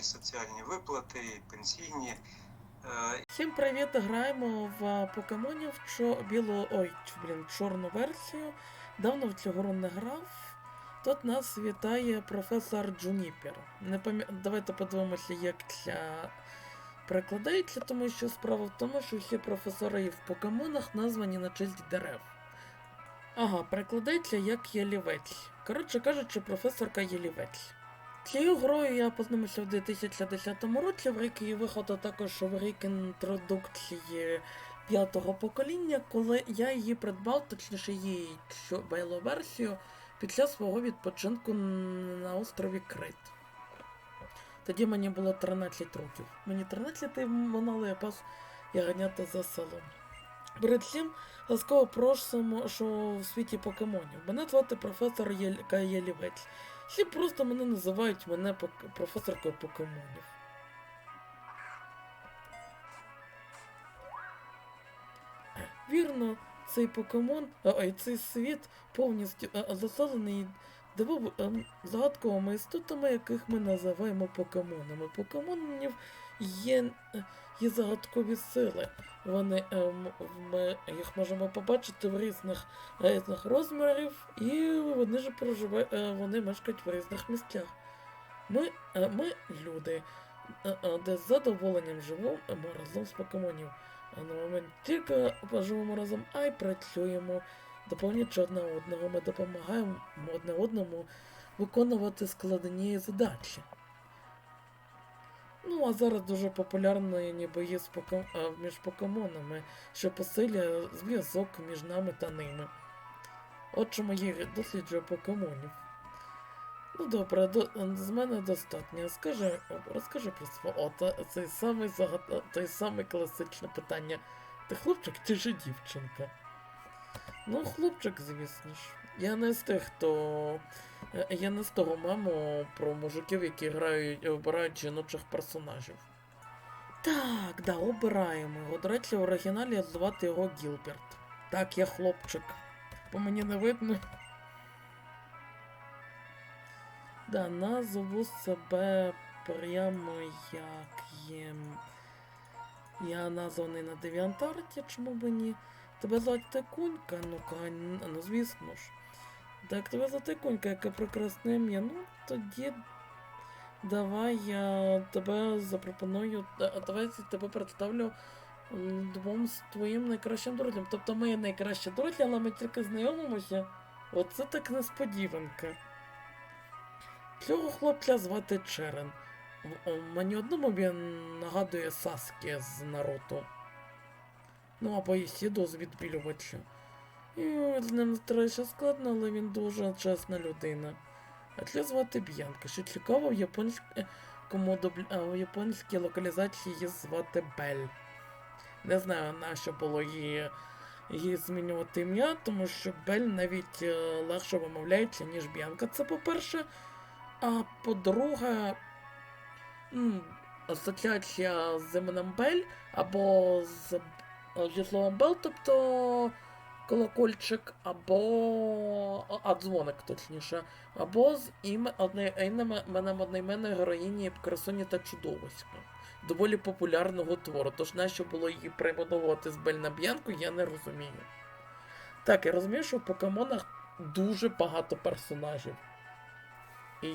і соціальні виплати, і пенсійні. Е, Всім привіт! Граємо в покемонів чо... білу. Ой, блін, чорну версію. Давно в цю гру не грав. Тут нас вітає професор Джуніпер. Не пам'я... Давайте подивимося, як ця перекладається, тому що справа в тому, що всі професори в покемонах названі на честь дерев. Ага, перекладається як Єлівець. Коротше кажучи, професорка Єлівець. Цією грою я познайомився в 2010 році, в рік її виходу також в рік інтродукції п'ятого покоління, коли я її придбав, точніше її цю бейлу версію, під час свого відпочинку на острові Крит. Тоді мені було 13 років. Мені 13 і минало якраз я ганяти за селом. Перед цим ласкаво просимо, що в світі покемонів. Мене звати професор Єль... Єлівець. Всі просто мене називають мене професоркою покемонів. Вірно, цей покемон, а, ой, цей світ повністю заселений дивов ем, загадковими істотами, яких ми називаємо покемонами. Покемонів є, е, є загадкові сили. Вони ем, ми їх можемо побачити в різних різних розмірів, і вони ж проживають, вони мешкають в різних місцях. Ми, е, ми люди, е, е, де з задоволенням живемо разом з покемонів. А на момент тільки живемо разом, а й працюємо, доповнюючи одне одного, ми допомагаємо одне одному виконувати складні задачі. Ну, а зараз дуже популярні бої з поке... е, між покемонами, що посилює зв'язок між нами та ними. От чому я досліджую покемонів. Ну добре, до... з мене достатньо. Скажи, розкажи про своє. О, та, цей самий загад... той самий класичне питання. Ти хлопчик чи ж дівчинка? Ну, хлопчик, звісно ж. Я не з тих, хто. е, Я не з того мему про мужиків, які грають, обирають жіночих персонажів. Так, да, обираємо його. До речі, в оригіналі звати його Гілберт. Так, я хлопчик. По мені не видно. Да, назву себе прямо як є. Я названий на девіантарті, чому б ні. Тебе звати Кунька, ну-ка, ну звісно ж. Так, тебе звати Кунька, яке прекрасне ім'я. Ну, тоді давай я тебе запропоную. Давай я тебе представлю двом з твоїм найкращим друзям. Тобто ми найкращі друзі, але ми тільки знайомимося. Оце так несподіванка. Цього хлопця звати Черен. Мені одному він нагадує Саскі з Наруто. Ну або Ісіду з відбілювача. З ним трохи складно, але він дуже чесна людина. А це звати Б'янка, що цікаво в японському дубля... а, в японській локалізації її звати Бель. Не знаю, на що було її, її змінювати ім'я, тому що Бель навіть е, легше вимовляється, ніж Б'янка. Це по-перше. А по-друге, асоціація з іменем Бель або з, зі словом Бел, тобто колокольчик, або а, дзвоник, точніше, або з іменем одноіменної героїні Красуні та Чудовиська. Доволі популярного твору, тож нащо було її перейменовувати з Бель на Б'янку, я не розумію. Так, я розумію, що в покемонах дуже багато персонажів. І,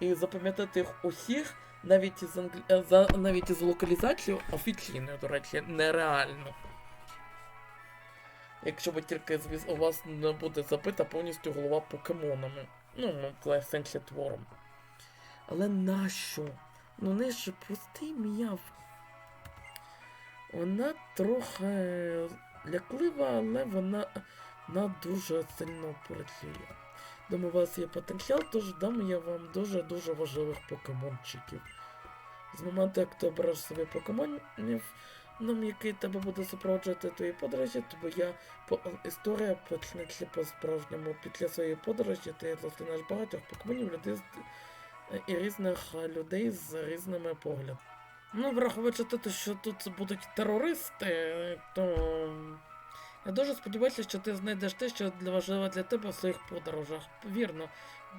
і запам'ятати їх усіх, навіть із, англ... е, навіть із локалізацією офіційною, до речі, нереально. Якщо ви тільки звіз... у вас не буде забита повністю голова покемонами. Ну, в сенсі твором. Але нащо? Ну не ж простий м'яв. Вона трохи ляклива, але вона, вона дуже сильно працює. Думаю, у вас є потенціал, тож дам я вам дуже-дуже важливих покемончиків. З моменту, як ти обереш собі покемонів, нам який тебе буде супроводжувати твої подорожі, то я по історія почнеться по-справжньому після своєї подорожі, ти зустрінеш багатьох покемонів людей з і різних е, людей з різними поглядами. Ну, враховуючи те, що тут будуть терористи, то Я дуже сподіваюся, що ти знайдеш те, що важливо для тебе в своїх подорожах. Вірно,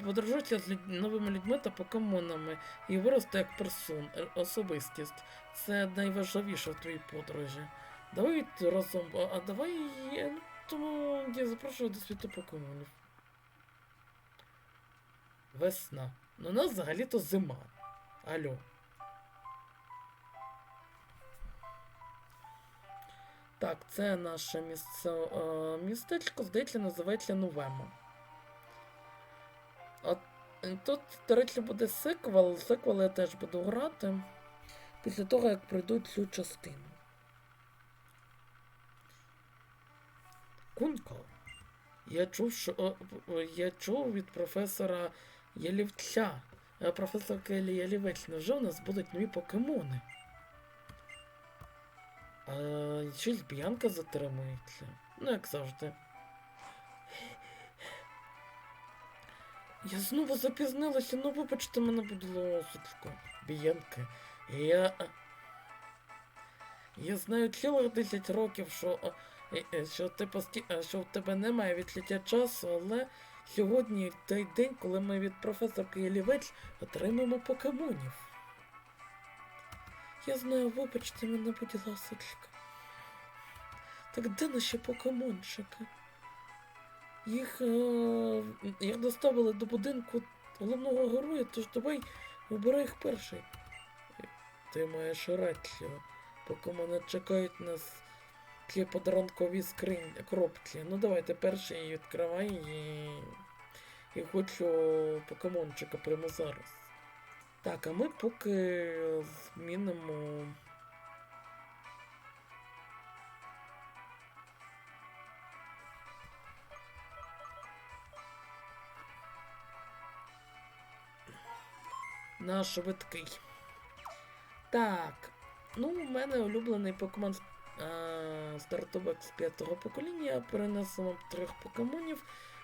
подорожуйся з люд... новими людьми та покемонами і вирости як персон, е, особистість. Це найважливіше в твоїй подорожі. Давай разом, а, а давай я, ну, тому я запрошую до світу покемонів. Весна. Ну, у нас взагалі-то зима. Алло. Так, це наше місце, е, містечко, здається, називається Новемо. От е, тут, до речі, буде сиквел. Сиквел я теж буду грати після того, як пройду цю частину. Кунко. Я чув, що я чув від професора Ялівця. е, Професор Келі Ялівець, невже у нас будуть нові покемони? А, щось Б'янка затримується. Ну, як завжди. Я знову запізнилася, ну вибачте мене, будь ласочка. Б'янка. Я. Я знаю цілих 10 років, що, е, е, що, ти пості... що в тебе немає відліття часу, але сьогодні той день, коли ми від професорки Ялівець отримаємо покемонів. Я знаю, вибачте мене, будь ласочка. Так де наші покемончики? Їх, е, їх доставили до будинку головного героя, тож давай вибирай їх перший. Ти маєш рацію. Покемони чекають нас ті подарункові скринь, коробці. Ну давайте перший відкривай і. І хочу покемончика прямо зараз. Так, а ми поки змінимо. На швидкий. Так. Ну, у мене улюблений покемон е, стартовик з п'ятого покоління. Я перенесу вам трьох покемонів,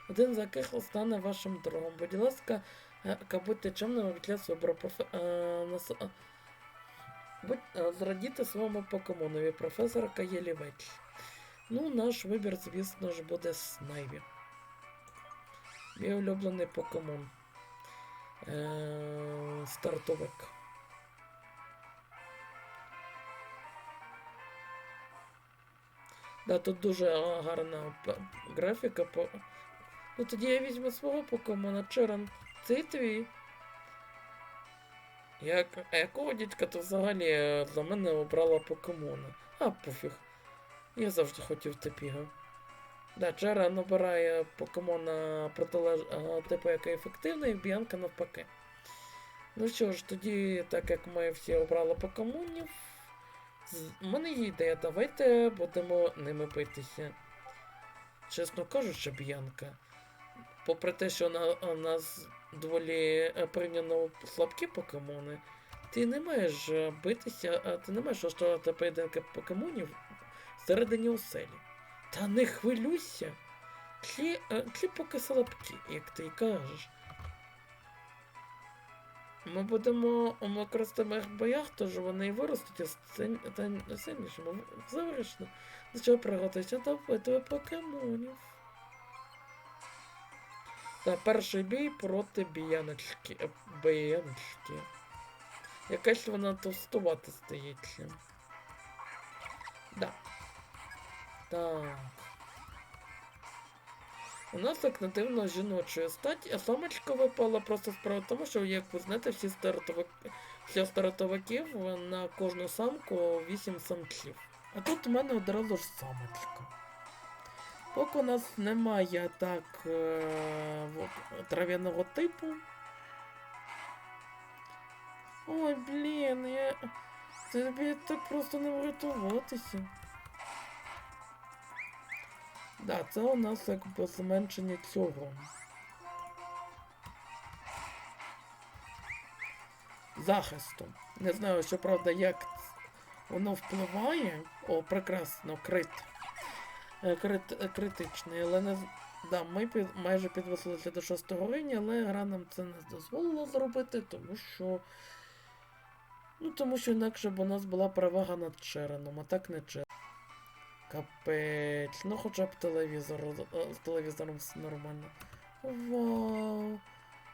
один з яких стане вашим другом. Будь ласка, е, будьте чемними час вибору профе... нас... е, Будь... е, зрадіти своєму покемонові, професора Каєлівеч. Ну, наш вибір, звісно ж, буде Снайві. Мій улюблений покемон. Стартовик. Да, тут дуже гарна графіка. Ну тоді я візьму свого покемона Черен. Цей твій. Як... А якого дідька ти взагалі е, за мене обрала покемона? А, пофіг. Я завжди хотів тепіга. Да, Джера набирає покемона протилеж... а, типу, який ефективний, Б'янка навпаки. Ну що ж, тоді, так як ми всі обрали покемонів, у мене є ідея, давайте будемо ними битися. Чесно кажучи, Б'янка. Попри те, що на, у нас доволі е, порівняно слабкі покемони, ти не маєш е, битися, а ти не маєш влаштовувати поєдинки покемонів всередині оселі. Та не хвилюйся. Ці, е, ці поки слабкі, як ти й кажеш. Ми будемо у використаних боях, тож вони і виростуть сильнішими. Завершено. До чого приготуйся до битви покемонів. Та перший бій проти біяночки. е, Біяночки. Якась вона товстувати стається. Да. Так. У нас як нативно жіночої статі, а самочка випала просто справа тому, що, як ви знаєте, всі стартовик... всі стартовиків на кожну самку 8 самців. А тут у мене одразу ж самочка. Поки у нас немає так е... трав'яного типу. Ой, блін, я. Тобі так просто не врятуватися. Да, це у нас якби зменшення цього. Захисту. Не знаю, що правда, як воно впливає. О, прекрасно, крит. Е, крит е, критичний, але не. Да, ми під, майже підвисилися до шостого рівня, але гра нам це не дозволила зробити, тому що. Ну, тому що інакше б у нас була перевага над Череном, а так не Черен. Капець. Ну хоча б телевізор, е, з телевізором все нормально. Вау.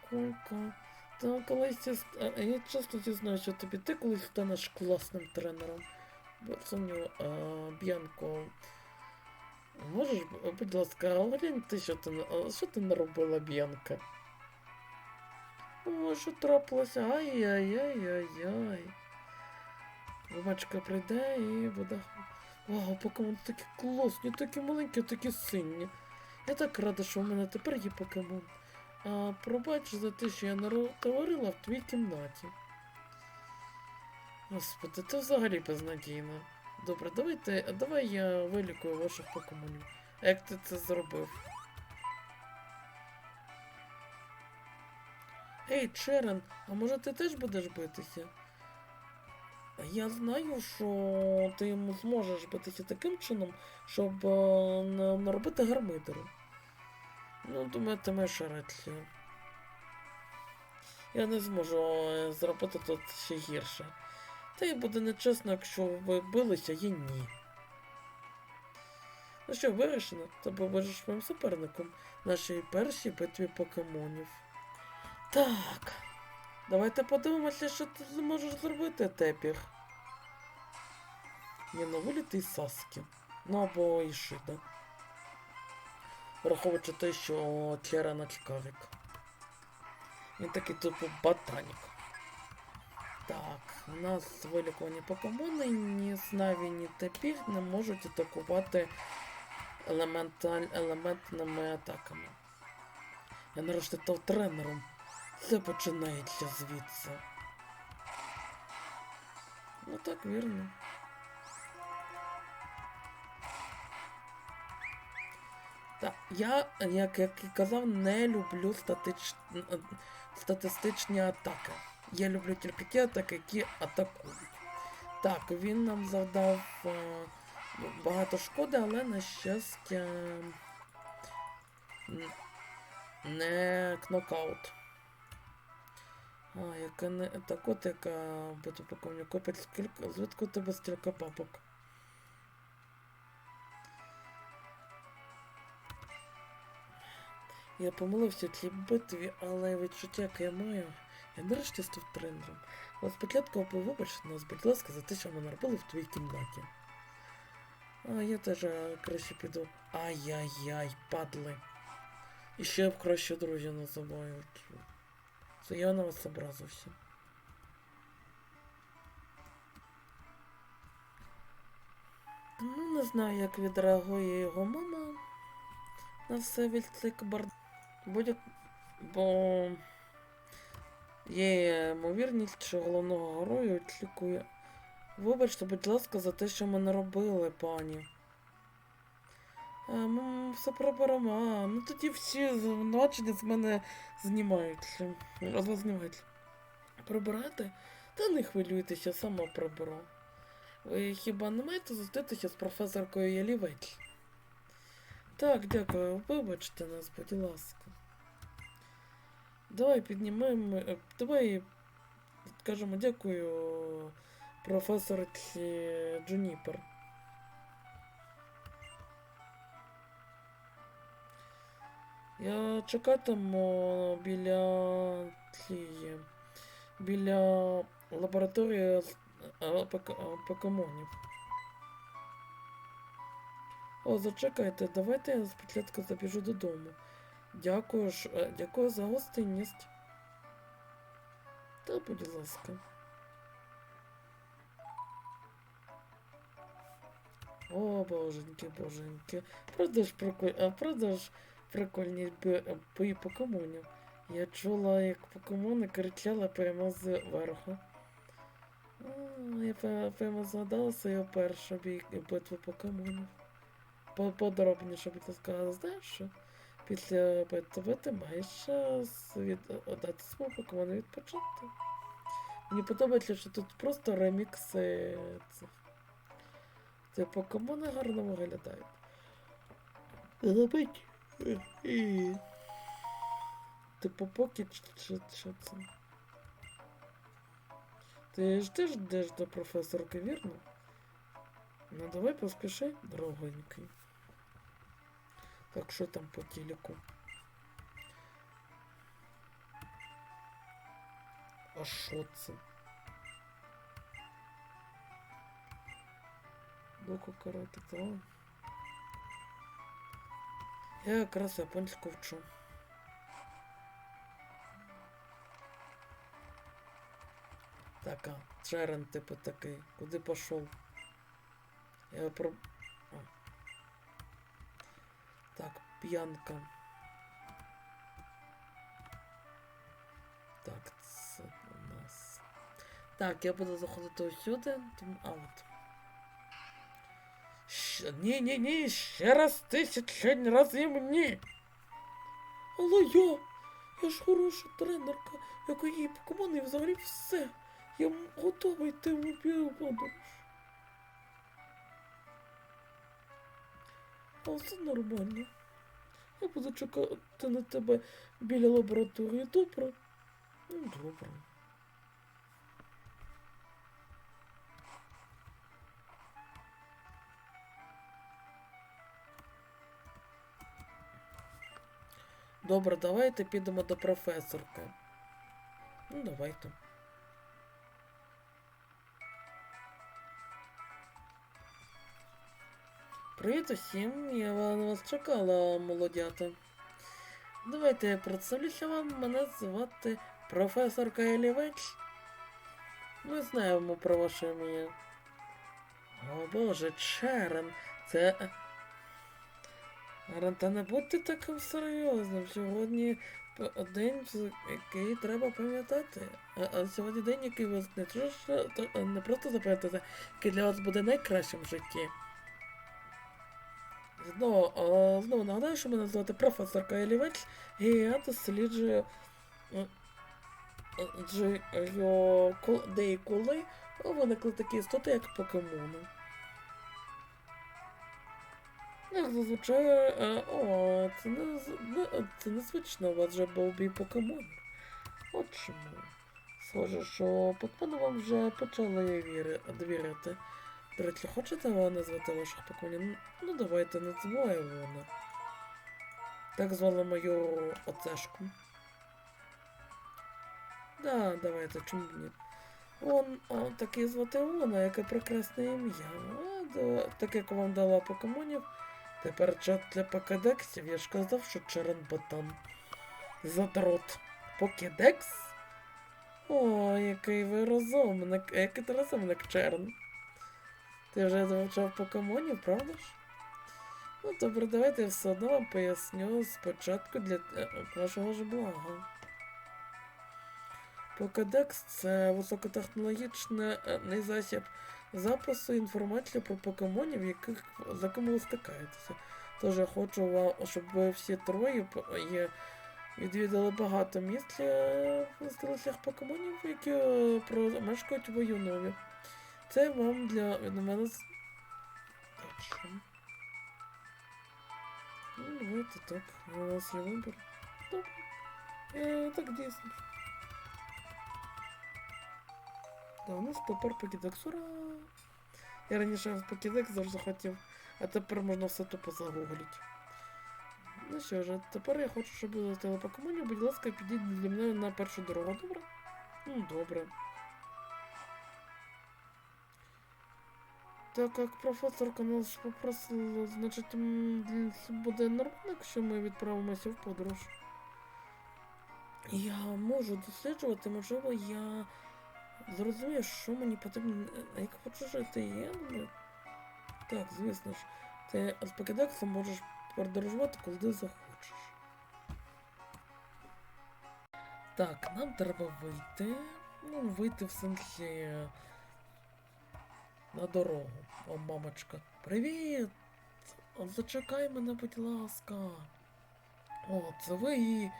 Кулька. Та колись я, часто дізнаю, що тобі ти колись станеш класним тренером. Берсоню, Б'янко. Можеш, будь ласка, глянь ти, що ти, що ти наробила, Б'янка? О, що трапилося? Ай-яй-яй-яй-яй. Бабачка прийде і буде. Вау, покемон такі класні, такі маленькі, такі сині. Я так рада, що у мене тепер є покемон. А пробач за те, що я говорила в твоїй кімнаті. Господи, це взагалі безнадійно. Добре, давайте, давай я вилікую ваших покемонів. Як ти це зробив? Ей, Черен, а може ти теж будеш битися? Я знаю, що ти зможеш битися таким чином, щоб е, наробити гармидеру. Ну, думаю, ти маєш рацію. Я не зможу е, зробити тут ще гірше. Та й буде нечесно, якщо ви билися, я ні. Ну що, вирішено? Тобі будеш моїм суперником нашій першій битві покемонів. Так. Давайте подивимося, що ти зможеш зробити, Тепір. Ні, ну виліти Саскі. Ну або Ішида. Враховуючи те, що Чера начкарик. Він такий типу ботанік. Так, у нас вилікувані покемони, ні Снаві, ні Тепір не можуть атакувати елементними атаками. Я нарешті став тренером. Все починається звідси. Ну так, вірно. Так, я, як, і казав, не люблю статич... статистичні атаки. Я люблю тільки ті атаки, які атакують. Так, він нам завдав е, багато шкоди, але на щастя не кнокаут. А, яка не так от яка битва покомню. Копець скільки. Звідки у тебе стільки папок? Я помилився в цій битві, але відчуття, яке я маю, я нарешті став тренером. Але спочатку вибачте нас, будь ласка, за те, що ми наробили в твоїй кімнаті. А я теж е, краще піду. Ай-яй-яй, падли. І ще б краще друзі називають. Це я на вас образився. Ну, не знаю, як відреагує його мама на все від цей кабар. Будь бо є ймовірність, що головного герою відлікує. Вибачте, будь ласка, за те, що ми не робили, пані. Ми все приберемо. А, ну тоді всі звинувачення з мене знімаються. З. Прибирати? Та не хвилюйтеся, сама приберу. Ви хіба не маєте зустрітися з професоркою Ялівець? Так, дякую. Вибачте нас, будь ласка. Давай піднімемо. е, Давай скажемо дякую професорці Джуніпер. Я чекатиму біля цієї. Біля лабораторії е, покемонів. О, зачекайте, давайте я спочатку забіжу додому. Дякую ж, е, дякую за гостинність. Та, будь ласка. О, боженьки, боженьки. Правда ж приколь... а, правда ж прикольні бої покемонів. Я чула, як покемони кричали прямо з верху. Я прямо згадала свою першу бій... битву покемонів. По- Подробніше будь ласка, знаєш що? Після битви ти маєш е, свід... дати свого покемону відпочити. Мені подобається, що тут просто ремікси цих. Ці покемони гарно виглядають. Забить. І... Типу покет чи, чи це? Ти ж теж йдеш до професорки, вірно? Ну давай поспіши, дорогенький. Так, що там по телеку? А що це? Доку карате, так. Я якраз японську вчу. Так, а, Джерен, типу такий. Куди пішов? Я про... п'янка. Так, це у нас. Так, я буду заходити усюди. Тому... А от. Щ... Ні, ні, ні, ще раз тисячень разів ні. Але я, я ж хороша тренерка, яка її покемони і взагалі все. Я готова йти в мобільну подорож. А все нормально. Я буду чекати на тебе біля лабораторії, добре? Ну, добре. Добре, давайте підемо до професорки. Ну, давайте. Привіт усім, я на вас чекала, молодята. Давайте я представлюся вам, мене звати професорка Елівеч. Ми знаємо про ваше ім'я. О боже, Черен, це. Та не будьте таким серйозним. Сьогодні день, який треба пам'ятати. А, сьогодні день, який вас не, не просто запам'ятати, який для вас буде найкращим в житті. Знову, знову нагадаю, що мене звати професорка Елівеч, і я досліджую де виникли такі істоти, як покемони. Як зазвичай, е, о, це не, це незвично, у вас вже був бій покемонів. От чому. Схоже, що покемони вам вже почали віри, довіряти. До хочете ви назвати ваших поколінь? Ну, давайте назвемо Івона. Так звали мою оцешку. Да, давайте, чому ні. Он о, такий звати Івона, яке прекрасне ім'я. Да, так як вам дала покемонів, тепер чат для покедексів, я ж казав, що Черен Ботан. Задрот. Покедекс? О, який ви розумник, який ти розумник, Черн. Ти вже вивчав покемонів, правда ж? Ну добре, давайте я все одно вам поясню спочатку для е, вашого ж блага. Покедекс це високотехнологічний е, засіб запису інформації про покемонів, яких, з якими ви стикаєтеся. Тож я хочу вам, щоб ви всі троє відвідали багато місць в покемонів, які е, про- мешкають в Юнові. Це вам для від мене. з- Точно. Ну, давайте так. У нас є вибір. Добре. Е, так дійсно. Да, у нас тепер покідекс. Ура! Я раніше в покідекс завжди хотів, а тепер можна все тупо загуглить. Ну що ж, тепер я хочу, щоб ви летіли покемонів, будь ласка, підіть для мене на першу дорогу, добре? Ну, добре. Так як професорка нас попросила, значить буде нормально, якщо ми відправимося в подорож. Я можу досліджувати, можливо, я зрозумію, що мені потрібно, як хочу жити. Я думаю. Так, звісно ж, ти з покидексом можеш подорожувати, коли захочеш. Так, нам треба вийти. Ну, вийти в сенсі на дорогу. О, мамочка. Привіт! Зачекай мене, будь ласка. О, це ви.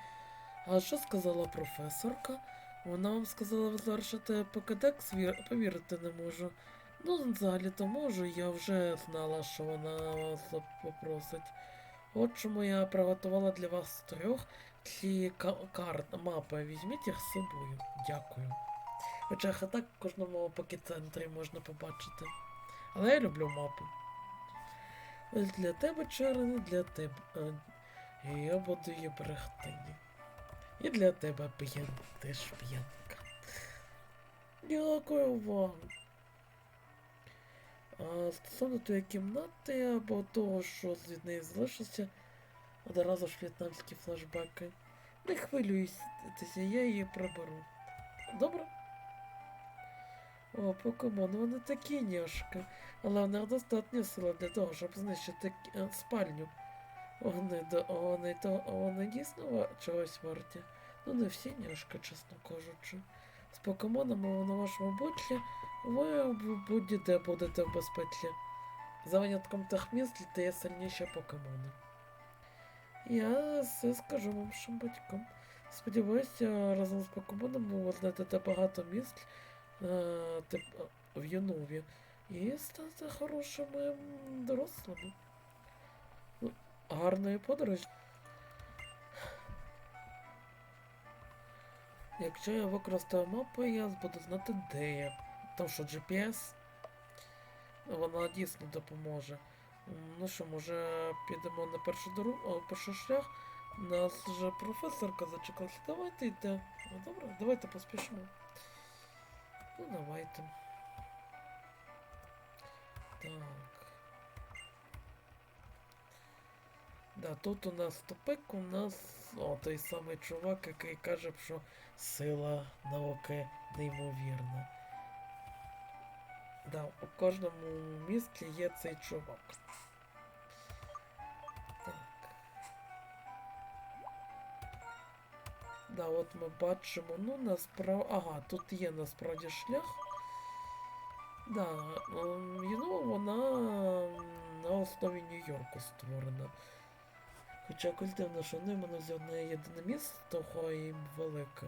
А що сказала професорка? Вона вам сказала ви завершити покидекс, повірити не можу. Ну, взагалі-то можу, я вже знала, що вона вас попросить. От чому я приготувала для вас трьох ці карт, мапи. Візьміть їх з собою. Дякую. Хоча так в кожному покет-центрі можна побачити. Але я люблю мапи. Для тебе, Чарен, і для тебе. я буду її берегти. І для тебе п'ян, ти ж п'янка. Дякую вам. А стосовно тої кімнати або того, що від неї залишився, одразу ж в'єтнамські флешбеки. Не хвилюйтеся, я її приберу. Добре? О, покемон, вони такі няшки, але в них достатньо сили для того, щоб знищити е, спальню. Вони, до, вони, то, вони дійсно чогось варті. Ну, не всі няшки, чесно кажучи. З покемонами на вашому боці ви будь-де будете в безпеці. За винятком тих міст, є сильніші покемони. Я все скажу вашим батькам. Сподіваюся, разом з покемонами ви знайдете багато місць в Юнові і станете хорошими дорослими. Ну, Гарної подорожі. Якщо я використаю мапу, я буду знати, де я. Тому що GPS вона дійсно допоможе. Ну що, може, підемо на першу дорогу, о, перший шлях. Нас вже професорка зачекалася. Давайте йде. Ну добре, давайте поспішимо. Ну, давайте. Так. Да, тут у нас тупик, у нас о, той самий чувак, який каже, що сила науки неймовірна. Да, у кожному місті є цей чувак. Да, от ми бачимо, ну насправді. Ага, тут є насправді шлях. Да, ем, you вона на основі Нью-Йорку створена. Хоча якось дивно, що мене з одне єдине місто, і велике.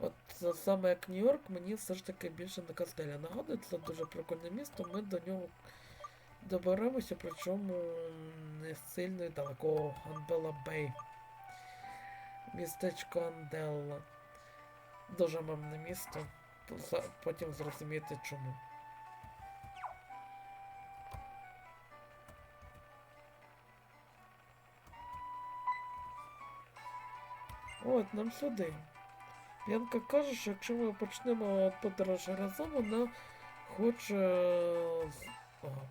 От саме як Нью-Йорк, мені все ж таки більше на Кастеля нагадує, це дуже прикольне місто, ми до нього доберемося, причому не сильно і далеко Анбела Бей. Містечко Анделла. Дуже мемне місто. Потім зрозумієте чому. От, нам сюди. Янка каже, що якщо ми почнемо подорож разом, вона хоче. з- Ага.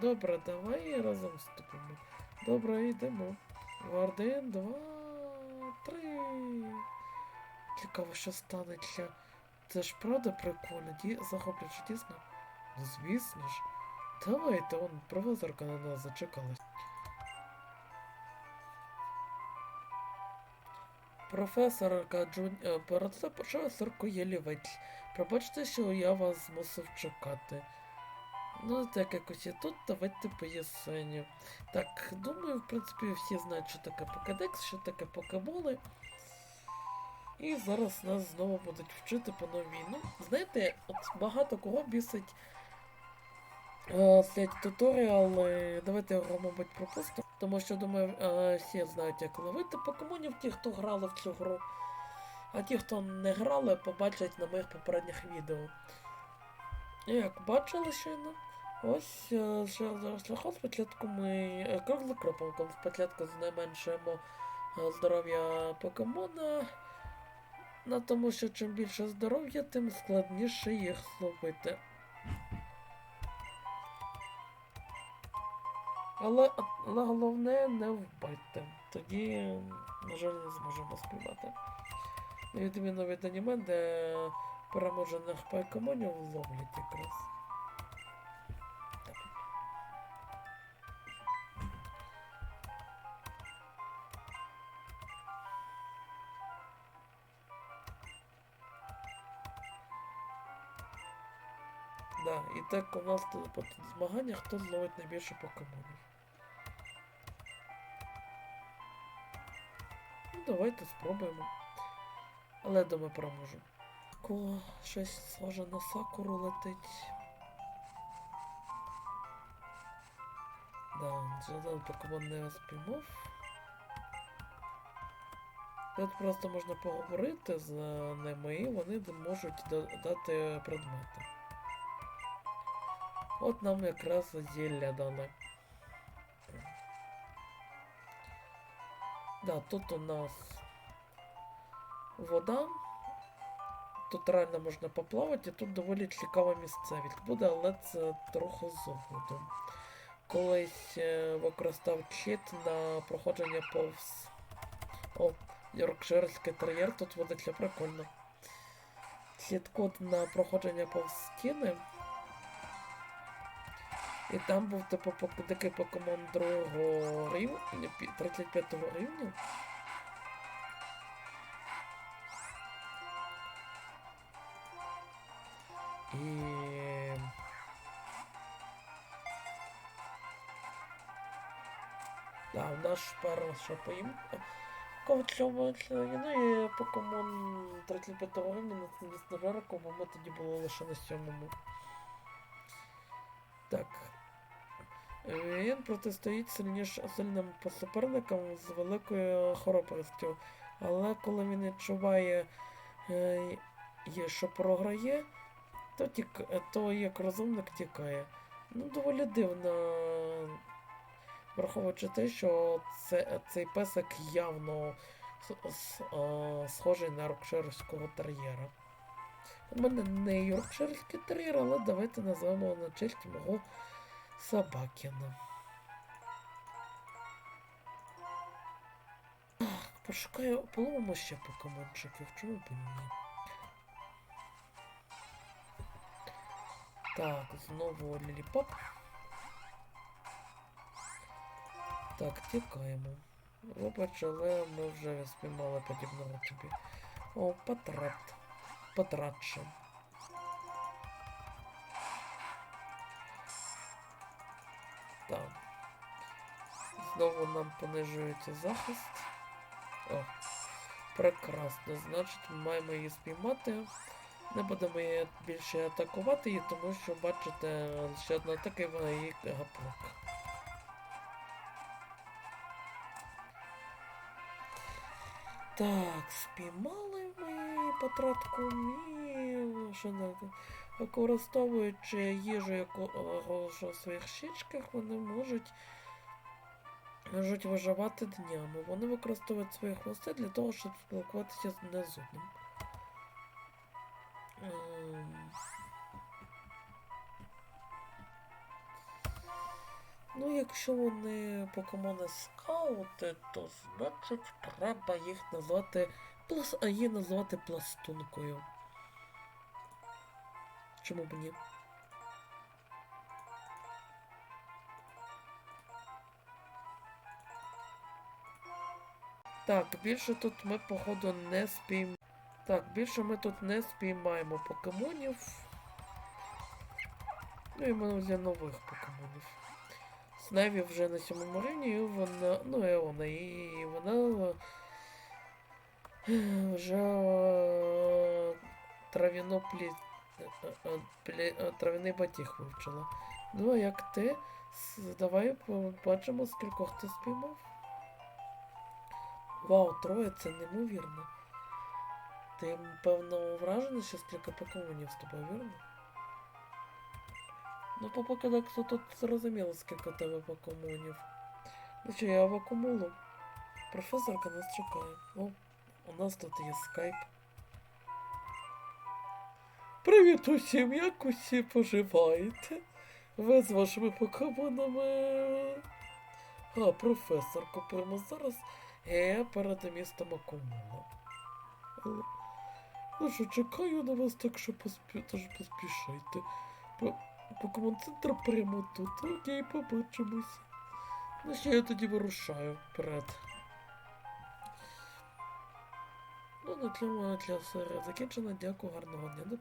Добре, давай разом вступимо. Добре, йдемо. Один, два, три. Цікаво, що станеться. Це ж правда прикольно, ді... захоплююче дійсно. Ну, звісно ж. Давайте, он професорка на нас зачекалась. Професорка Джун... е, Перед це професорко Єлівець. Пробачте, що я вас змусив чекати. Ну, так якось я тут, давайте поясню. Так, думаю, в принципі, всі знають, що таке покедекс, що таке покемони. І зараз нас знову будуть вчити по новій. Ну, знаєте, от багато кого бісить е, цей туторіал. е, Давайте його, мабуть, пропустимо. Тому що, думаю, е, всі знають, як ловити покемонів, ті, хто грали в цю гру. А ті, хто не грали, побачать на моїх попередніх відео. І як бачили щойно, ось ще зараз шляхом спочатку ми е, крок за спочатку знайменшуємо е, здоров'я покемона. Ну, тому що чим більше здоров'я, тим складніше їх зловити. Але, але головне не вбити. Тоді, на жаль, не зможемо співати. На відміну від аніме, де переможених покемонів ловлять якраз. Так у по змаганнях, хто зловить найбільше покемонів. Ну, давайте спробуємо. Але думаю, переможу. О, щось схоже на сакуру летить. Да, жоден покемон не спіймав. Тут просто можна поговорити з ними, і вони можуть дати предмети. От нам якраз зілля дали. Да, тут у нас вода. Тут реально можна поплавати, і тут доволі цікава місцевість буде, але це трохи згодом. Колись е, використав чит на проходження повз. О, Йоркширський тер'єр тут водиться прикольно. Чит код на проходження повз стіни. І там був типу такий покемон другого рівня, 35 рівня. І... Да, у нас перша поїмка. Ковчова ну і покемон 35 рівня на Снежарику, бо ми тоді були лише на сьомому. Так. Він протистоїть сильніш сильним суперникам з великою хоробрістю. Але коли він відчуває, е, що програє, то, тік, то як розумник тікає. Ну, доволі дивно, враховуючи те, що це, цей песик явно схожий на рокширського тер'єра. У мене не йоркширський тер'єр, але давайте назвемо на честь мого собакіна. Ах, Пошукаю, половимо ще покемончиків, чому б ні? Так, знову ліліпоп. Так, тікаємо. Вибач, але ми вже спіймали подібного тобі. О, потрат. Потратше. Нам понижується захист. О, прекрасно. Значить, ми маємо її спіймати. Не будемо її більше атакувати її, тому що, бачите, ще одна атака і вона її гаплик. Так, спіймали ми потратку надо. Використовуючи їжу, яку що в своїх щічках, вони можуть, можуть виживати днями. Вони використовують свої хвости для того, щоб спілкуватися з одним. Ем. Ну, якщо вони покемони скаути, то значить треба їх назвати плас... а її назвати пластункою. Чому б ні? Так, більше тут ми, походу, не спійм... Так, більше ми тут не спіймаємо покемонів. Ну і ми для нових покемонів. Сневі вже на сьомому рівні, і вона. Ну, і вона, і вона е, вже е, трав'яно плі... е, плі... трав'яний батіг вивчила. Ну, а як ти? Давай побачимо, скількох ти спіймав. Вау, троє, це неймовірно. Ти, певно, вражений, що скільки покемонів з тобою, вірно? Ну, по покедексу тут зрозуміло, скільки тебе покемонів. Ну що, я в акумулу. Професорка нас чекає. О, у нас тут є скайп. Привіт усім, як усі поживаєте? Ви з вашими покемонами. А, професорко, прямо зараз я перед містом Акумула. Ну що, чекаю на вас, так що поспі... тож поспішайте. По... Покемон центр прямо тут. Окей, побачимось. Ну що я тоді вирушаю вперед. Ну, на цьому ця серія закінчена. Дякую, гарного дня.